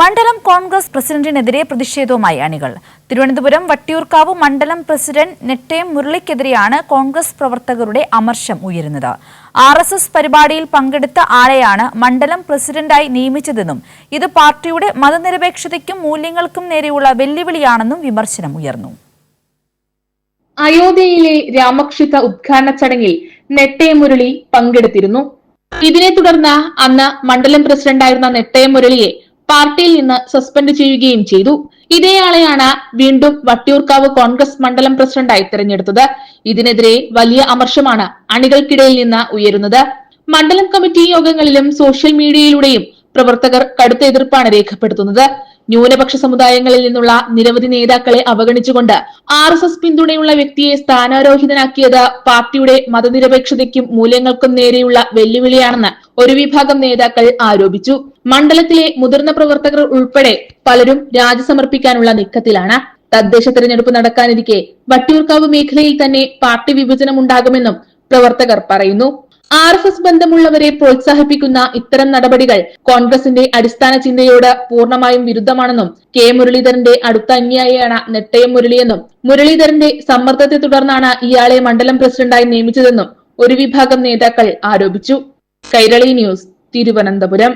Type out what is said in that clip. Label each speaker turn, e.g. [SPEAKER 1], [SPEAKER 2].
[SPEAKER 1] മണ്ഡലം കോൺഗ്രസ് പ്രസിഡന്റിനെതിരെ പ്രതിഷേധവുമായി അണികൾ. തിരുവനന്തപുരം വട്ടിയൂർക്കാവ് മണ്ഡലം പ്രസിഡന്റ് നെട്ടയം മുരളിക്കെതിരെയാണ് കോൺഗ്രസ് പ്രവർത്തകരുടെ അമർഷം ഉയരുന്നത്. ആർ എസ് എസ് പരിപാടിയിൽ പങ്കെടുത്ത ആളെയാണ് മണ്ഡലം പ്രസിഡന്റായി നിയമിച്ചതെന്നും ഇത് പാർട്ടിയുടെ മതനിരപേക്ഷതയ്ക്കും മൂല്യങ്ങൾക്കും നേരെയുള്ള വെല്ലുവിളിയാണെന്നും വിമർശനം ഉയർന്നു.
[SPEAKER 2] അയോധ്യയിലെ രാമക്ഷിത ഉദ്ഘാടന ചടങ്ങിൽ നെട്ടയ മുരളി പങ്കെടുത്തിരുന്നു. ഇതിനെ തുടർന്ന് അന്ന് മണ്ഡലം പ്രസിഡന്റായിരുന്ന നെട്ടയ മുരളിയെ പാർട്ടിയിൽ നിന്ന് സസ്പെൻഡ് ചെയ്യുകയും ചെയ്തു. ഇതേയാളെയാണ് വീണ്ടും വട്ടിയൂർക്കാവ് കോൺഗ്രസ് മണ്ഡലം പ്രസിഡന്റായി തെരഞ്ഞെടുത്തത്. ഇതിനെതിരെ വലിയ അമർഷമാണ് അണികൾക്കിടയിൽ നിന്ന് ഉയരുന്നത്. മണ്ഡലം കമ്മിറ്റി യോഗങ്ങളിലും സോഷ്യൽ മീഡിയയിലൂടെയും പ്രവർത്തകർ കടുത്ത എതിർപ്പാണ് രേഖപ്പെടുത്തുന്നത്. ന്യൂനപക്ഷ സമുദായങ്ങളിൽ നിന്നുള്ള നിരവധി നേതാക്കളെ അവഗണിച്ചുകൊണ്ട് ആർ എസ് എസ് പിന്തുണയുള്ള വ്യക്തിയെ സ്ഥാനാരോഹിതനാക്കിയത് പാർട്ടിയുടെ മതനിരപേക്ഷതയ്ക്കും മൂല്യങ്ങൾക്കും നേരെയുള്ള വെല്ലുവിളിയാണെന്ന് ഒരു വിഭാഗം നേതാക്കൾ ആരോപിച്ചു. മണ്ഡലത്തിലെ മുതിർന്ന പ്രവർത്തകർ ഉൾപ്പെടെ പലരും രാജി സമർപ്പിക്കാനുള്ള നീക്കത്തിലാണ്. തദ്ദേശ തെരഞ്ഞെടുപ്പ് നടക്കാനിരിക്കെ വട്ടിയൂർക്കാവ് മേഖലയിൽ തന്നെ പാർട്ടി വിഭജനം ഉണ്ടാകുമെന്നും പ്രവർത്തകർ പറയുന്നു. ആർ എസ് എസ് ബന്ധമുള്ളവരെ പ്രോത്സാഹിപ്പിക്കുന്ന ഇത്തരം നടപടികൾ കോൺഗ്രസിന്റെ അടിസ്ഥാന ചിന്തയോട് പൂർണമായും വിരുദ്ധമാണെന്നും കെ മുരളീധരന്റെ അടുത്ത അന്യായിയാണ് നെട്ടയം മുരളിയെന്നും മുരളീധരന്റെ സമ്മർദ്ദത്തെ തുടർന്നാണ് ഇയാളെ മണ്ഡലം പ്രസിഡന്റായി നിയമിച്ചതെന്നും ഒരു വിഭാഗം നേതാക്കൾ ആരോപിച്ചു. കൈരളി ന്യൂസ് തിരുവനന്തപുരം.